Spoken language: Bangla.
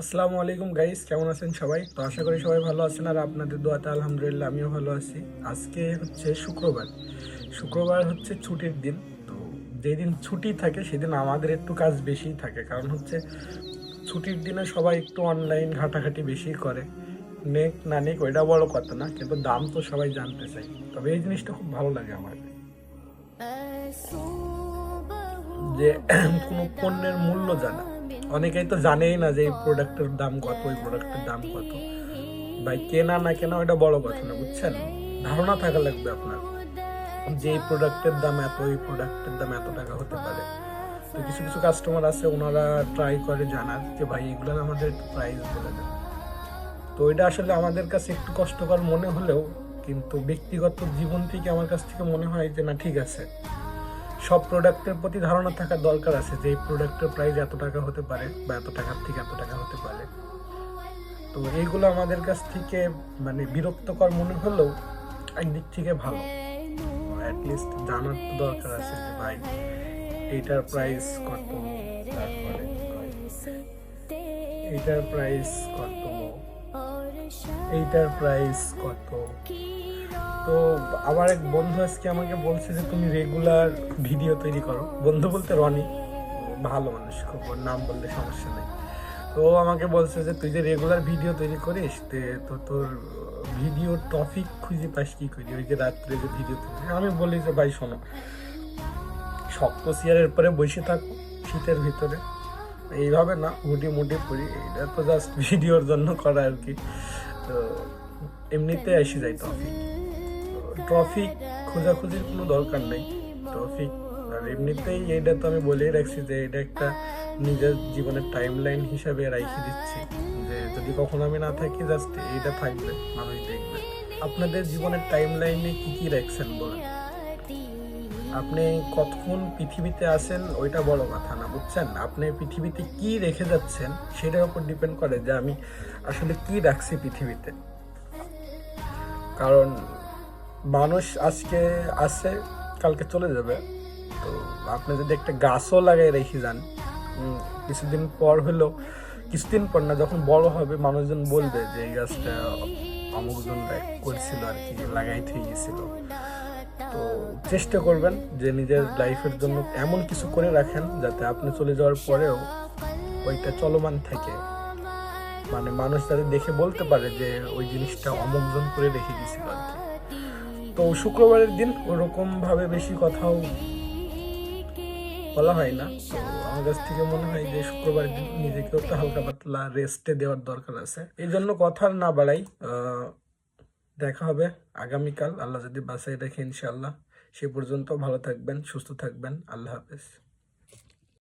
আসসালামু আলাইকুম গাইস, কেমন আছেন সবাই? তো আশা করি সবাই ভালো আছেন আর আপনাদের দোয়াতে আলহামদুলিল্লাহ আমিও ভালো আছি। আজকে হচ্ছে শুক্রবার। শুক্রবার হচ্ছে ছুটির দিন, তো যেদিন ছুটি থাকে সেদিন আমাদের একটু কাজ বেশিই থাকে। কারণ হচ্ছে ছুটির দিনে সবাই একটু অনলাইন ঘাটাঘাটি বেশি করে। নেক না নেক ওইটা বড় কথা না, কিন্তু দাম তো সবাই জানতে চাই তবে এই জিনিসটা খুব ভালো লাগে আমার। যে কোনো পণ্যের মূল্য জানা। অনেকেই তো জানেই না যে এই প্রোডাক্টের দাম কত, ওই প্রোডাক্টের দাম কত। ভাই, কেনা না কেনা ওটা বড় কথা না, বুঝছেন? ধারণা থাকা লাগবে আপনার যে এই প্রোডাক্টের দাম এত, এই প্রোডাক্টের দাম এত টাকা হতে পারে। তো কিছু কিছু কাস্টমার আছে, ওনারা ট্রাই করে জানার যে, ভাই এগুলোর আমাদের প্রাইস বলে দেন। তো এটা আসলে আমাদের কাছে একটু কষ্টকর মনে হলেও, কিন্তু ব্যক্তিগত জীবন থেকে আমার কাছ থেকে মনে হয় যে, না, ঠিক আছে। সব প্রোডাক্টের প্রতি ধারণা থাকা দরকার আছে যে এই প্রোডাক্টের প্রাইস এত টাকা হতে পারে বা এত টাকার থেকে এত টাকা হতে পারে। তো এইগুলো আমাদের কাছ থেকে মানে বিরক্তকর মনে হলেও একদিক থেকে ভালো। অ্যাটলিস্ট জানার তো দরকার আছে যে ভাই, এইটার প্রাইস কত? এইটার প্রাইস কত? এইটার প্রাইস কত? তো আমার এক বন্ধু আজকে আমাকে বলছে যে তুমি রেগুলার ভিডিও তৈরি করো। বন্ধু বলতে রনি, ভালো মানুষ, খুব নাম বললে সমস্যা নেই। তো আমাকে বলছে যে তুই যে রেগুলার ভিডিও তৈরি করিস, তে তোর ভিডিও টপিক খুঁজে পাস কি করি? ওই যে রাত্রে যে ভিডিও তৈরি আমি বলি যে, ভাই, শোনো। শক্ত চেয়ারের পরে বসে থাকো, শীতের ভিতরে। এইভাবে না, হুডি মুডি পরি। এটা তো জাস্ট ভিডিওর জন্য করা আর কি। তো এমনিতে এসে যাই টপিক ট্রফিক খোঁজাখুঁজির কোনো দরকার নেই। ট্রফিক, আর এমনিতেই এইটা তো আমি বলেই রাখছি যে এটা একটা নিজের জীবনের টাইম লাইন হিসাবে রাখি দিচ্ছি। যে যদি কখনো আমি না থাকি জাস্ট এইটা থাকবে, মানুষ দেখবে। আপনাদের জীবনের টাইম লাইনে কী কী রাখছেন বলেন? আপনি কতক্ষণ পৃথিবীতে আছেন, ওইটা বড় কথা না, বুঝছেন? আপনি পৃথিবীতে কি রেখে যাচ্ছেন, সেটার উপর ডিপেন্ড করে যে আমি আসলে কি রাখছি পৃথিবীতে। কারণ মানুষ আজকে আছে, কালকে চলে যাবে। তো আপনি যদি একটা গাছও লাগাই রেখে যান কিছুদিন পর হলো, কিছুদিন পর না, যখন বড় হবে, মানুষজন বলবে যে এই গাছটা অমুকজন করছিল আর কি, লাগাইতে গেছিল। তো চেষ্টা করবেন যে নিজের লাইফের জন্য এমন কিছু করে রাখেন, যাতে আপনি চলে যাওয়ার পরেও ওইটা চলমান থাকে। মানে মানুষ যাতে দেখে বলতে পারে যে ওই জিনিসটা অমুকজন করে রেখে দিয়েছিল আর কি। তো শুক্রবারের দিন ওরকম ভাবে বেশি কথাও বলা হয় না। তো আমার কাছ থেকে মনে হয় যে শুক্রবার দিন নিজেকে একটু হালকা পাতলা রেস্টে দেওয়ার দরকার আছে। এই জন্য কথা না বাড়াই দেখা হবে আগামীকাল। আল্লাহ যদি বাসায় রেখে ইনশাআল্লাহ। সে পর্যন্ত ভালো থাকবেন, সুস্থ থাকবেন। আল্লাহ হাফেজ।